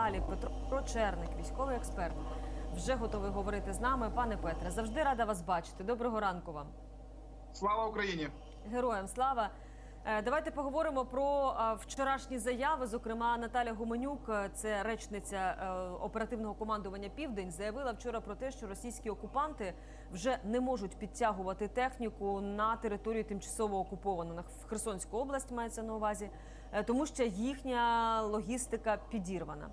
Далі Петро Черник, військовий експерт, вже готовий говорити з нами. Пане Петре, завжди рада вас бачити. Доброго ранку вам. Слава Україні! Героям слава. Е, Давайте поговоримо про е, вчорашні заяви. Зокрема, Наталя Гуменюк, е, це речниця оперативного командування Південь, заявила вчора про те, що російські окупанти вже не можуть підтягувати техніку на територію тимчасово окуповану на в Херсонську область. Мається на увазі, тому що їхня логістика підірвана.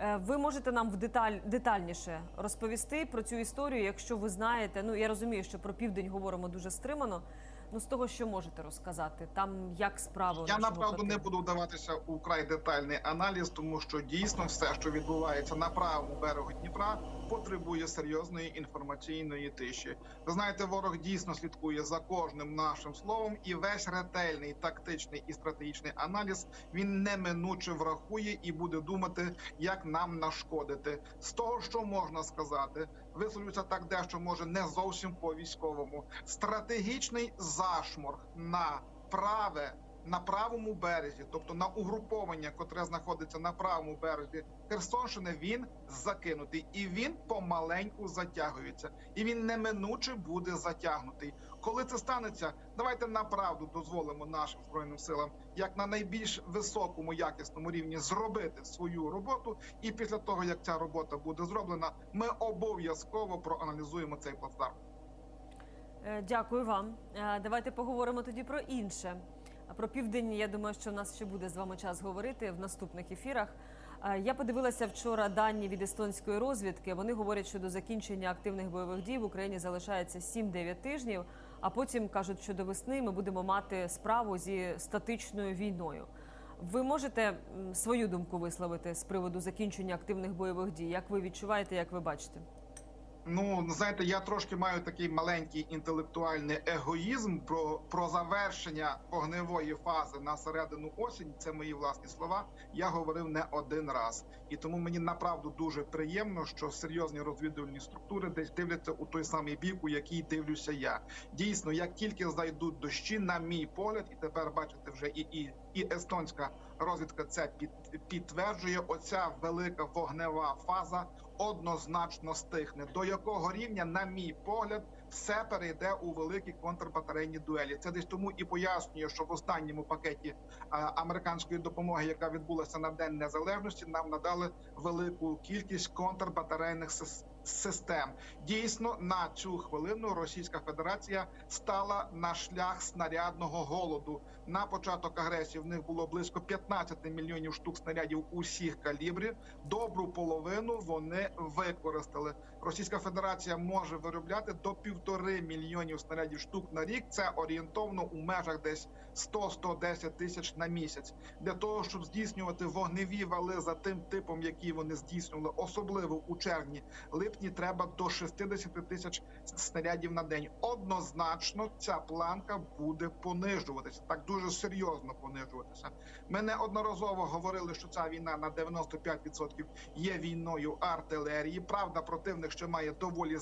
Е, Ви можете нам в деталь детальніше розповісти про цю історію, якщо ви знаєте. Ну я розумію, що про південь говоримо дуже стримано. Ну з того, що можете розказати, там як справи Я направду не буду вдаватися у край детальний аналіз, тому що дійсно все, що відбувається на правому берегу Дніпра, потребує серйозної інформаційної тиші. Ви знаєте, ворог дійсно слідкує за кожним нашим словом, і весь ретельний тактичний і стратегічний аналіз він неминуче врахує і буде думати, як нам нашкодити. З того, що можна сказати, висловлюся так, дещо може не зовсім по військовому. Стратегічний зашморг на праве на правому березі, тобто на угруповання, котре знаходиться на правому березі Херсонщини, він закинутий і він помаленьку затягується, і він неминуче буде затягнутий. Коли це станеться, давайте направду дозволимо нашим збройним силам, як на найбільш високому якісному рівні, зробити свою роботу. І після того, як ця робота буде зроблена, ми обов'язково проаналізуємо цей плацдарм. Е, Дякую вам. Е, Давайте поговоримо тоді про інше. Про південь, я думаю, що в нас ще буде з вами час говорити в наступних ефірах. Е, Я подивилася вчора дані від естонської розвідки. Вони говорять, що до закінчення активних бойових дій в Україні залишається 7-9 тижнів. А потім кажуть, що до весни ми будемо мати справу зі статичною війною. Ви можете свою думку висловити з приводу закінчення активних бойових дій? Як ви відчуваєте, як ви бачите? Ну знаєте, я трошки маю такий маленький інтелектуальний егоїзм про, про завершення огневої фази на середину осінь. Це мої власні слова. Я говорив не один раз, і тому мені направду дуже приємно, що серйозні розвідувальні структури десь дивляться у той самий бік, у який дивлюся я. Дійсно, як тільки зайдуть дощі, на мій погляд, і тепер бачите, вже і і, і естонська розвідка це під, підтверджує. Оця велика вогнева фаза однозначно стихне. До якого рівня, на мій погляд, все перейде у великі контрбатарейні дуелі. Це десь тому і пояснює, що в останньому пакеті американської допомоги, яка відбулася на день незалежності, нам надали велику кількість контрбатарейних систем. Дійсно, на цю хвилину Російська Федерація стала на шлях снарядного голоду. На початок агресії в них було близько 15 мільйонів штук снарядів усіх калібрів. Добру половину вони використали. Російська Федерація може виробляти до півтори мільйонів снарядів штук на рік. Це орієнтовно у межах десь 100-110 тисяч на місяць. Для того щоб здійснювати вогневі вали за тим типом, які вони здійснювали, особливо у червні, липні, треба до 60 тисяч снарядів на день. Однозначно, ця планка буде понижуватися так дуже серйозно понижуватися. Ми неодноразово говорили, що ця війна на 95% є війною артилерії. Правда, противник ще має доволі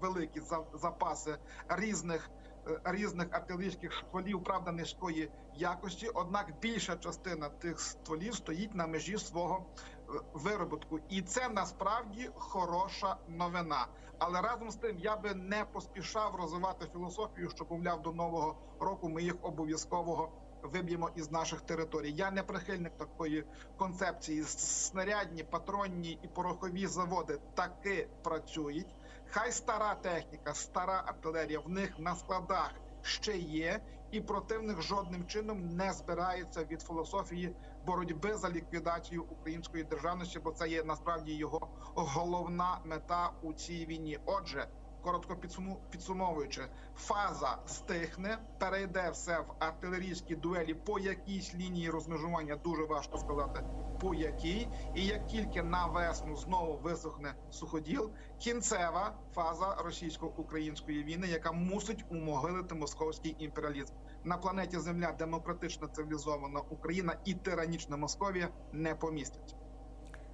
великі за- запаси різних. е, Різних артилерійських стволів, правда, низької якості. Однак більша частина тих стволів стоїть на межі свого е, виробітку, і це насправді хороша новина. Але разом з тим я би не поспішав розвивати філософію, що мовляв до нового року ми їх обов'язково виб'ємо із наших територій. Я не прихильник такої концепції. Снарядні, патронні і порохові заводи таки працюють. Хай стара техніка, стара артилерія в них на складах ще є, і противник жодним чином не збирається від філософії боротьби за ліквідацію української державності, бо це є насправді його головна мета у цій війні. Отже, коротко підсуму- підсумовуючи, фаза стихне, перейде все в артилерійські дуелі по якійсь лінії розмежування. Дуже важко сказати по якій, і як тільки на весну знову висохне суходіл, кінцева фаза російсько-української війни, яка мусить умогилити московський імперіалізм на планеті Земля, демократична цивілізована Україна і тиранічна Московія не помістяться.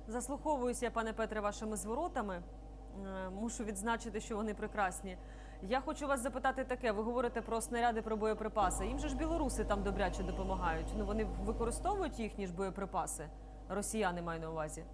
Заслуховуюся, пане Петре, вашими зворотами. Е, Мушу відзначити, що вони прекрасні. Я хочу вас запитати таке: ви говорите про снаряди, про боєприпаси. Їм же ж білоруси там добряче допомагають. Ну вони використовують їхні ж боєприпаси. Росіяни маю на увазі.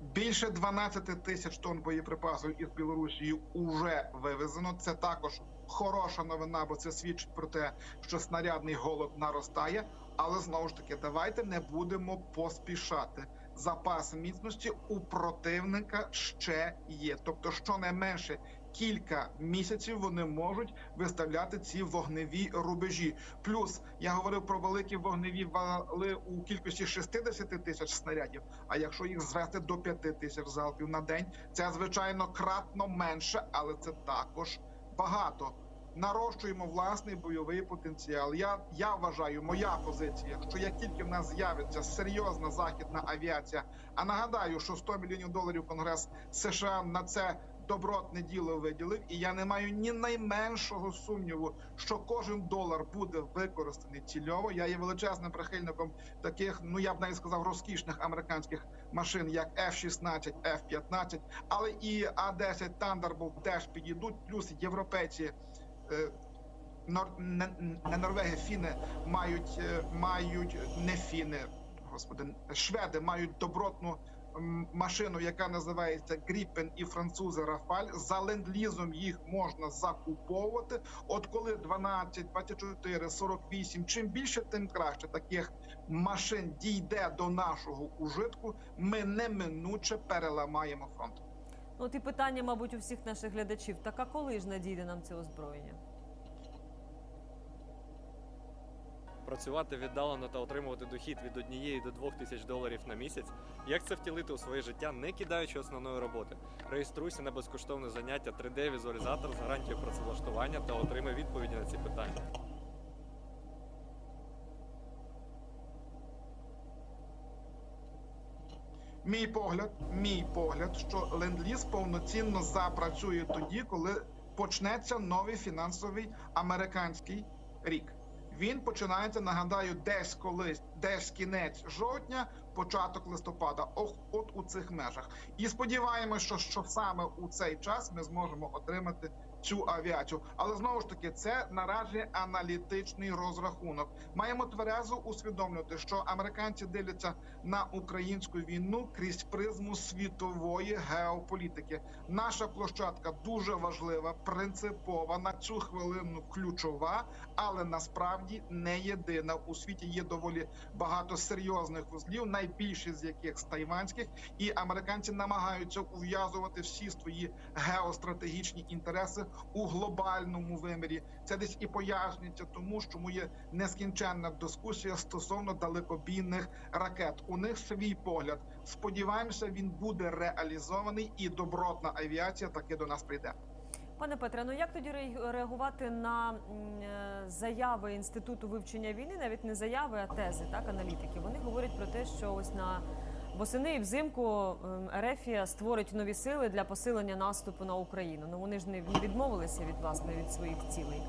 Більше 12 тисяч тонн боєприпасів із Білорусі вже вивезено. Це також хороша новина, бо це свідчить про те, що снарядний голод наростає. Але знову ж таки, давайте не будемо поспішати. Запас міцності у противника ще є. Тобто, щонайменше кілька місяців вони можуть виставляти ці вогневі рубежі. Плюс я говорив про великі вогневі вали у кількості 60 тисяч снарядів. А якщо їх звести до 5 тисяч залпів на день, це звичайно кратно менше, але це також багато. Нарощуємо власний бойовий потенціал. Я, я вважаю, моя позиція, що як тільки в нас з'явиться серйозна західна авіація, а нагадаю, що 100 мільйонів доларів Конгрес США на це добротне діло виділив, і я не маю ні найменшого сумніву, що кожен долар буде використаний цільово. Я є величезним прихильником таких, ну я б навіть сказав, розкішних американських машин, як F-16, F-15, але і А-10 Thunderbolt теж підійдуть, плюс європейці. Е, Нор... Норвеги, фіни мають, е, мають не фіни, господи, шведи мають добротну машину, яка називається Гріпен і французи Рафаль. За ленд-лізом їх можна закуповувати. От коли 12, 24, 48, чим більше, тим краще таких машин дійде до нашого ужитку. Ми неминуче переламаємо фронт. Ну, от і питання, мабуть, у всіх наших глядачів: так а коли ж надійде нам це озброєння? працювати віддалено та отримувати дохід від однієї до двох тисяч доларів на місяць. Як це втілити у своє життя, не кидаючи основної роботи? Реєструйся на безкоштовне заняття 3D-візуалізатор з гарантією працевлаштування та отримай відповіді на ці питання. Мій погляд, мій погляд, що ленд-ліз повноцінно запрацює тоді, коли почнеться новий фінансовий американський рік. Він починається, нагадаю, десь колись, десь кінець жовтня, початок листопада. Ох, от у цих межах. І сподіваємося, що, що саме у цей час ми зможемо отримати цю авіацію. Але знову ж таки, це наразі аналітичний розрахунок. Маємо тверезо усвідомлювати, що американці дивляться на українську війну крізь призму світової геополітики. Наша площадка дуже важлива, принципова на цю хвилину ключова, але насправді не єдина. У світі є доволі багато серйозних вузлів, найбільші з яких з тайванських, і американці намагаються ув'язувати всі свої геостратегічні інтереси у глобальному вимірі. Це десь і пояснюється тому, що є нескінченна дискусія стосовно далекобійних ракет. У них свій погляд. Сподіваємося, він буде реалізований, і добротна авіація таки до нас прийде. Пане Петре, ну як тоді ре- реагувати на е, заяви інституту вивчення війни, навіть не заяви, а тези, так аналітики? Вони говорять про те, що ось на восени і взимку ем, Ерефія створить нові сили для посилення наступу на Україну. Ну вони ж не не відмовилися від власне від своїх цілей.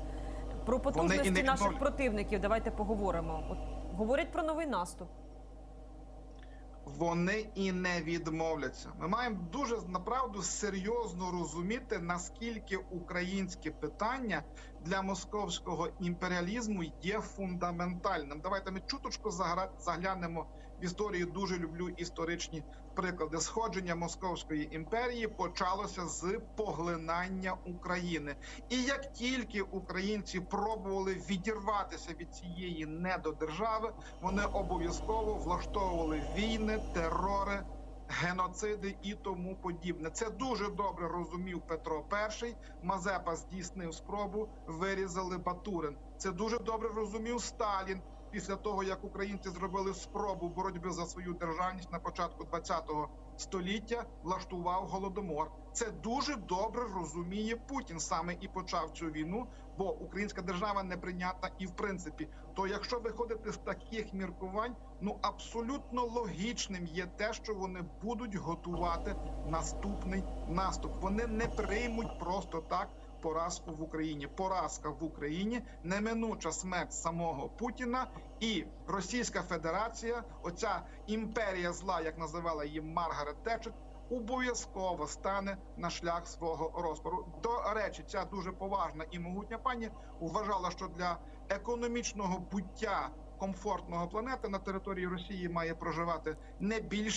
Про потужності наших противників давайте поговоримо. От говорять про новий наступ. Вони і не відмовляться. Ми маємо дуже направду серйозно розуміти, наскільки українське питання для московського імперіалізму є фундаментальним. Давайте ми чуточку заглянемо в історію. Дуже люблю історичні приклади. Сходження московської імперії почалося з поглинання України. І як тільки українці пробували відірватися від цієї недодержави, вони обов'язково влаштовували війни, терори, геноциди і тому подібне. Це дуже добре розумів Петро І. Мазепа здійснив спробу, вирізали Батурин. Це дуже добре розумів Сталін. Після того як українці зробили спробу боротьби за свою державність на початку ХХ століття, влаштував голодомор. Це дуже добре розуміє Путін. Саме і почав цю війну, бо українська держава неприйнятна і в принципі. То якщо виходити з таких міркувань, ну абсолютно логічним є те, що вони будуть готувати наступний наступ. Вони не приймуть просто так поразку в Україні. Поразка в Україні неминуча смерть самого Путіна і Російська Федерація, оця імперія зла, як називала її Маргарет Тетчер, обов'язково стане на шлях свого розпору. До речі, ця дуже поважна і могутня пані вважала, що для економічного буття комфортного планети на території Росії має проживати не більше.